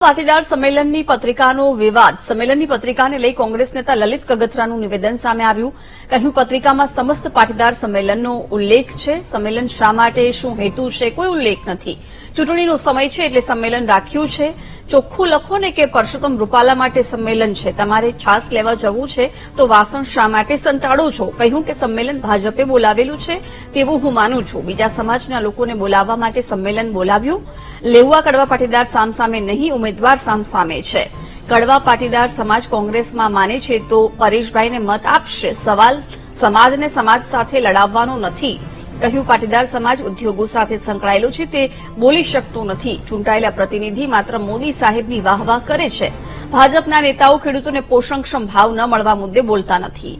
પાટીદાર સંમેલનની પત્રિકાનો વિવાદ. સંમેલનની પત્રિકાને લઈ કોંગ્રેસ નેતા લલિત કગથરાનું નિવેદન સામે આવ્યું. કહ્યું, પત્રિકામાં સમસ્ત પાટીદાર સંમેલનનો ઉલ્લેખ છે. સંમેલન શા માટે, શું હેતુ છે, કોઈ ઉલ્લેખ નથી. ચૂંટણીનો સમય છે એટલે સંમેલન રાખ્યું છે. ચોખ્ખું લખો ને કે પરસોત્તમ રૂપાલા માટે સંમેલન છે. તમારે છાસ લેવા જવું છે તો વાસણ શા માટે સંતાડો છો? કહ્યું કે સંમેલન ભાજપે બોલાવેલું છે તેવું હું માનું છું. બીજા સમાજના લોકોને બોલાવવા માટે સંમેલન બોલાવ્યું. લેઉવા કડવા પાટીદાર સામસામે નહીં ઉમેદવાર સામસામે છે. કડવા પાટીદાર સમાજ કોંગ્રેસમાં માને છે તો પરેશભાઈને મત આપશે. સવાલ સમાજને સમાજ સાથે લડાવવાનો નથી. કહ્યું, પાટીદાર સમાજ ઉદ્યોગો સાથે સંકળાયેલો છે તે બોલી શકતો નથી. ચૂંટાયેલા પ્રતિનિધિ માત્ર મોદી સાહેબની વાહવાહ કરે છે. ભાજપના નેતાઓ ખેડૂતોને પોષણક્ષમ ભાવ ન મળવા મુદ્દે બોલતા નથી.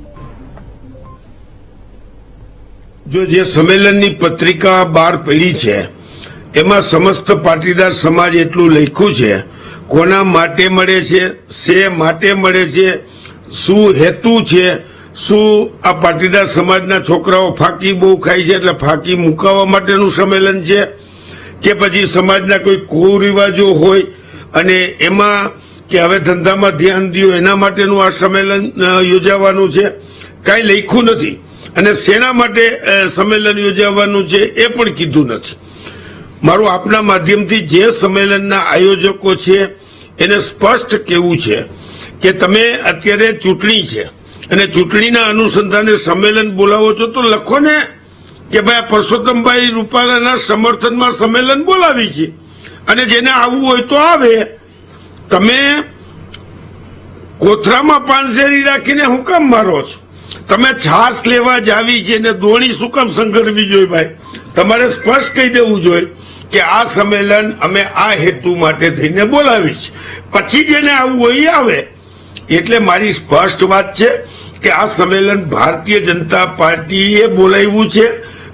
જો જે સંમેલનની પત્રિકા બહાર પડી છે, એમાં સમસ્ત પાટીદાર સમાજ એટલું લખ્યું છે કોના માટે મળે છે શે માટે મળે છે, શું હેતુ છે, શું આ પાટીદાર સમાજના છોકરાઓ ફાંકી બહુ ખાય છે એટલે ફાંકી મુકાવવા માટેનું સંમેલન છે કે પછી સમાજના કોઈ કુરિવાજો હોય અને એમાં કે હવે ધંધામાં ધ્યાન દો એના માટેનું આ સંમેલન યોજાવાનું છે? કાંઈ લખ્યું નથી. અને શેના માટે સંમેલન યોજાવાનું છે એ પણ કીધું નથી. મારું આપના માધ્યમથી જે સંમેલનના આયોજકો છે એને સ્પષ્ટ કેવું છે કે તમે અત્યારે ચૂંટણી છે અને ચૂંટણીના અનુસંધાને સંમેલન બોલાવો છો તો લખો ને કે ભાઈ પરસોત્તમભાઈ રૂપાલાના સમર્થનમાં સંમેલન બોલાવી છે અને જેને આવવું હોય તો આવે. તમે કોથરામાં પાંચેરી રાખીને હું કામ મારો છો? તમે છાસ લેવા જાવી છે ને દોણી શું કામ સંઘરવી જોઈએ ભાઈ તમારે સ્પષ્ટ કહી દેવું જોઈએ. કે આ સંમેલન અમે આ હેતુ માટે થઈને બોલાવી છે. પછી જેને આવવું હોય આવે, એટલે મારી સ્પષ્ટ વાત છે કે આ સંમેલન ભારતીય જનતા પાર્ટીએ બોલાવ્યું છે,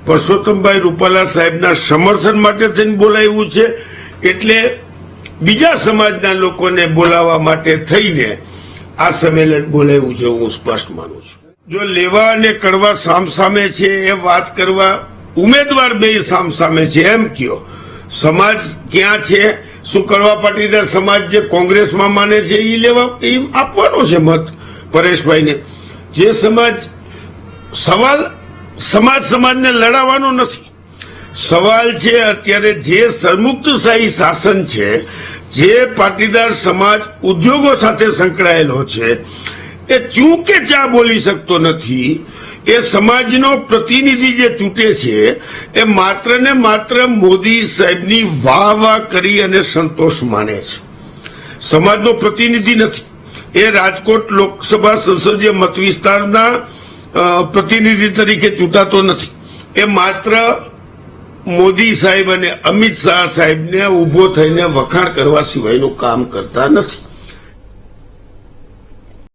પરસોત્તમભાઈ રૂપાલા સાહેબના સમર્થન માટે થઈને બોલાવ્યું છે, એટલે બીજા સમાજના લોકોને બોલાવવા માટે થઈને આ સંમેલન બોલાવ્યું છે હું સ્પષ્ટ માનું છું. જો લેવા અને કડવા સામસામે છે, એ વાત કરવા ઉમેદવાર બે સામસામે છે, એમ કયો. સમાજ ક્યાં છે? શું કરવા પાટીદાર સમાજ જે કોંગ્રેસમાં માને છે એ લેવા એ આપવાનો છે મત પરેશભાઈને. જે સમાજ, સવાલ સમાજ સમાજને લડાવવાનો નથી. સવાલ છે અત્યારે જે સરમુક્તશાહી શાસન છે, જે પાટીદાર સમાજ ઉદ્યોગો સાથે સંકળાયેલો છે એ ચૂંકે ચા બોલી શકતો નથી, એ સમાજનો પ્રતિનિધિ જે ચૂંટે છે, એ માત્ર ને માત્ર મોદી સાહેબની વાહ વાહ કરી અને સંતોષ માને છે. સમાજનો પ્રતિનિધિ નથી. એ રાજકોટ લોકસભા સંસદીય મત વિસ્તારના પ્રતિનિધિ તરીકે ચૂંટાતો નથી. એ માત્ર મોદી સાહેબ અને અમિત શાહ સાહેબને ઊભો થઈને વખાણ કરવા સિવાયનું કામ કરતા નથી.